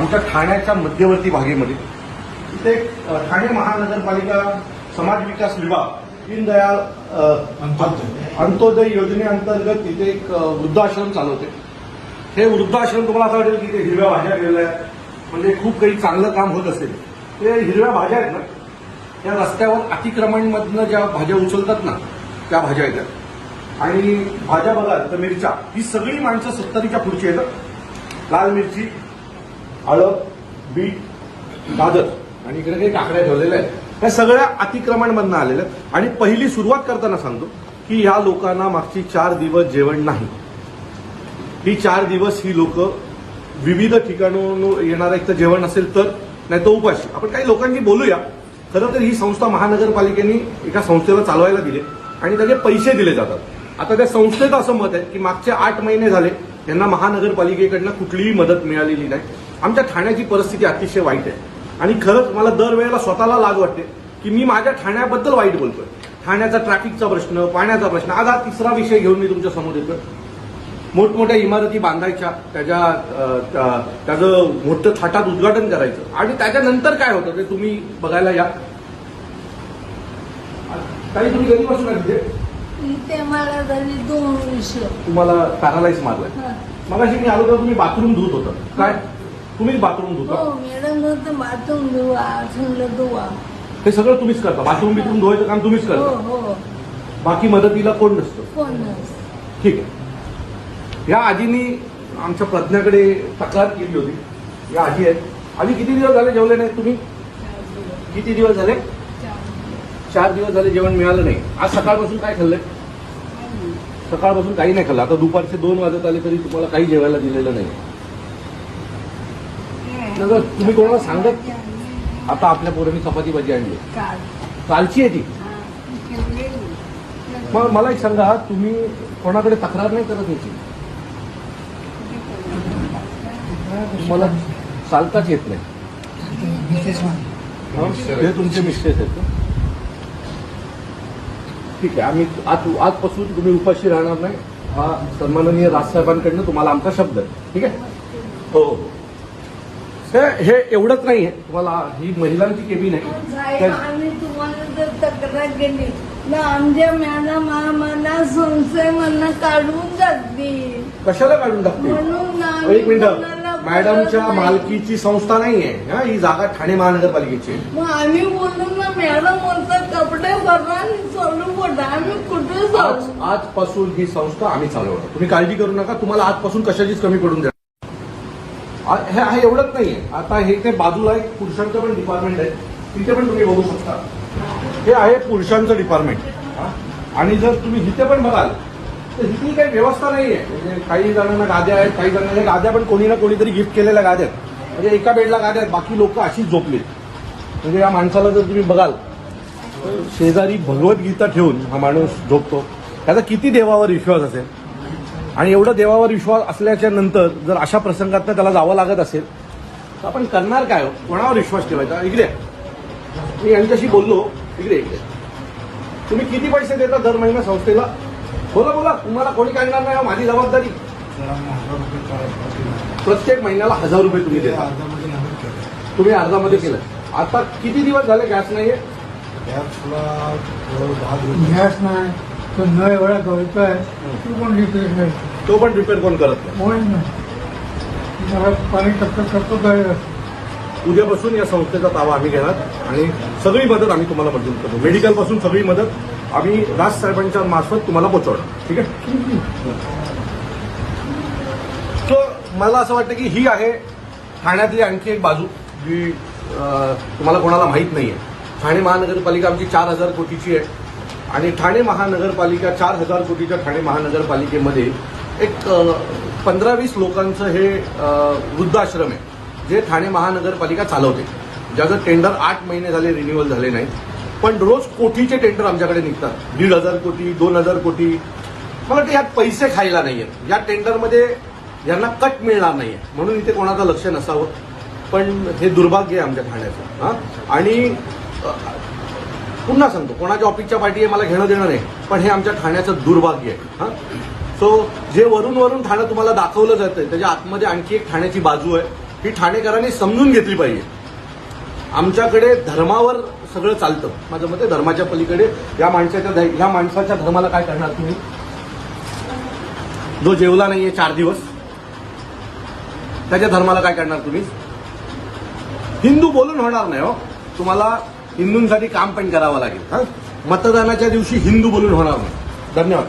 आमच्या ठाण्याच्या मध्यवर्ती भागेमध्ये. इथे ठाणे महानगरपालिका समाज विकास विभाग दीनदयाळ अंत्योदय. योजनेअंतर्गत इथे एक वृद्धाश्रम चालवते. हे वृद्धाश्रम तुम्हाला असं वाटेल की ते हिरव्या भाज्या गेलेल्या आहेत. म्हणजे खूप काही चांगलं काम होत असेल. ते हिरव्या भाज्या आहेत ना या रस्त्यावर अतिक्रमणमधनं ज्या भाज्या उचलतात ना त्या भाज्या येतात. आणि भाज्या बघाल तर मिरच्या. ही सगळी माणसं सत्तरीच्या पुढची येतात. लाल मिरची हळद बीट गाजर. आणि इकडे काही काकड्या ठेवलेल्या आहेत. ह्या सगळ्या अतिक्रमणमधनं आलेल्या आहेत. आणि पहिली सुरुवात करताना सांगतो की ह्या लोकांना मागची चार दिवस जेवण नाही. ही चार दिवस ही लोक विविध ठिकाणून येणारं एक तर जेवण असेल तर नाही तर उपाशी. आपण काही लोकांशी बोलूया. खरं तर ही संस्था महानगरपालिकेने एका संस्थेला चालवायला दिली आणि त्याचे पैसे दिले जातात. आता त्या संस्थेचं असं मत आहे की मागचे आठ महिने झाले त्यांना महानगरपालिकेकडनं कुठलीही मदत मिळालेली नाही. आमच्या ठाण्याची परिस्थिती अतिशय वाईट आहे. आणि खरंच मला दरवेळेला स्वतःला लाज वाटते की मी माझ्या ठाण्याबद्दल वाईट बोलतोय. ठाण्याचा ट्रॅफिकचा प्रश्न पाण्याचा प्रश्न आज हा तिसरा विषय घेऊन मी तुमच्यासमोर येतोय. मोठमोठ्या इमारती बांधायच्या त्याच्या त्याचं मोठं थाटात उद्घाटन करायचं. आणि त्याच्यानंतर काय होतं ते तुम्ही बघायला या. काही तुम्ही कधी तिथे मला दोन वर्ष तुम्हाला पॅरालाइज मारलाय. हा. मगाशी मी आलो तर तुम्ही बाथरूम धुत होता. काय? तुम्हीच बाथरूम धुता? हो मॅडम बाथरूम धुवा हे सगळं तुम्हीच करता? बाथरूम बिथरूम धुवायचं काम तुम्हीच हो करता? हो बाकी मदतीला कोण नसतं? कोण नसतं. ठीक आहे. या आजीनी आमच्या प्रज्ञाकडे तक्रार केली होती. या आजी आहेत. आजी किती दिवस झाले जेवले नाही तुम्ही? किती दिवस झाले? चार दिवस झाले जेवण मिळालं नाही. आज सकाळपासून काय खाल्लंय? सकाळपासून काही नाही खाल्लं. आता दुपारचे दोन वाजत आले तरी तुम्हाला काही जेवायला दिलेलं नाही. नगर तुम्ही कोणाला सांगत आता आपल्या पोरांनी चपाती भाजी आणली काल. कालची आहे ती हा. मग मला एक सांगा तुम्ही कोणाकडे तक्रार नाही करत याची मला चालताच येत नाही हं? तुमचे मिस्टेक आहेत का? ठीक आहे आम्ही आज आजपासून तुम्ही उपाशी राहणार नाही हा सन्माननीय राजसाहेबांकडनं तुम्हाला आमचा शब्द आहे ठीक आहे हो हो हे हे एवढंच नाही आहे तुम्हाला ही महिलांची केबिन आहे. आम्ही तुम्हाला जर तक्रार केली. आमच्या मॅडम आम्हाला संस्थेमधनं काढून जातील. कशाला काढून टाकते म्हणून ना आम्ही एक मिनिट मॅडमच्या. मालकीची संस्था नाहीये. हा, ही जागा ठाणे महानगरपालिकेची आम्ही बोललो ना मॅडम बोलतात कपडे भरा आणि चालू पडा आम्ही कुठे आज आजपासून ही संस्था आम्ही चालवणार. तुम्ही काळजी करू नका. तुम्हाला आजपासून कशाचीच कमी पडून द्या हे हे एवढंच नाहीये. आता हे ते बाजूला एक पुरुषांचं पण डिपार्टमेंट आहे. तिथे पण तुम्ही बघू शकता. हे आहे पुरुषांचं डिपार्टमेंट? आणि जर तुम्ही इथे पण बघाल तर इथे काही व्यवस्था नाहीये. म्हणजे काही जणांना गाद्या आहेत काही जणांना गाद्या पण कोणी ना कोणीतरी गिफ्ट केलेल्या गाद्या आहेत. म्हणजे एका बेडला गाद्या आहेत बाकी लोक अशीच झोपली म्हणजे या माणसाला जर तुम्ही बघाल शेजारी भगवद्गीता ठेवून हा माणूस झोपतो. त्याचा किती देवावर विश्वास असेल? आणि एवढं देवावर विश्वास असल्याच्या नंतर जर अशा प्रसंगात त्याला जावं लागत असेल तर आपण करणार काय हो? कोणावर विश्वास ठेवायचा? इकडे. मी यांच्याशी बोललो. इकडे इकडे. तुम्ही किती पैसे देता दर महिना संस्थेला? बोला बोला. तुम्हाला कोणी काढणार नाही हो, माझी जबाबदारी. प्रत्येक महिन्याला हजार रुपये तुम्ही देता. तुम्ही अर्धामध्ये केलं. आता किती दिवस झाले गॅस नाहीये? गॅस नाही. तो न एवढा गळतोय तू पण रिपेअर नाही तो पण रिपेअर कोण करत नाही? कोण नाही मला पाणी टक्कर करतो काय उद्यापासून या संस्थेचा ताबा आम्ही घेणार आणि सगळी मदत आम्ही तुम्हाला मंजूर करतो. मेडिकलपासून सगळी मदत आम्ही राज साहेबांच्या मार्फत तुम्हाला पोहोचवणार ठीक आहे? सो मला असं वाटतं की ही आहे ठाण्यातली आणखी एक बाजू जी अं, तुम्हाला कोणाला माहीत नाही आहे ठाणे महानगरपालिका आमची चार हजार कोटीची आहे. आणि ठाणे महानगरपालिका चार हजार कोटीच्या ठाणे महानगरपालिकेमध्ये एक पंधरा वीस लोकांचं हे वृद्धाश्रम आहे जे ठाणे महानगरपालिका चालवते. ज्याचं टेंडर आठ महिने झाले रिन्युअल झाले नाही. पण रोज कोटीचे टेंडर आमच्याकडे निघतात. दीड हजार कोटी दोन हजार कोटी. मला वाटतं यात पैसे खायला नाही आहेत या टेंडरमध्ये यांना कट मिळणार नाही आहे म्हणून इथे कोणाचं लक्ष नसावं. पण हे दुर्भाग्य आहे आमच्या ठाण्याचं. हां? आणि पुन्हा सांगतो कोणाच्या ऑफिसच्या पाठी आहे मला घेणं देणं नाही पण हे आमच्या ठाण्याचं दुर्भाग्य आहे हां? सो जे वरून वरून ठाणं तुम्हाला दाखवलं जातं त्याच्या आतमध्ये आणखी एक ठाण्याची बाजू आहे ही ठाणेकरांनी समजून घेतली पाहिजे. आमच्याकडे धर्मावर सगळं चालतं माझं मते धर्माच्या पलीकडे या माणसाच्या ध- ह्या माणसाच्या धर्माला काय करणार तुम्ही? जो जेवला नाहीये चार दिवस त्याच्या धर्माला काय करणार तुम्ही? हिंदू बोलून होणार नाही हो. तुम्हाला हिंदूंसाठी काम पण करावं लागेल हा? मतदानाच्या दिवशी हिंदू बोलून होणार नाही. धन्यवाद.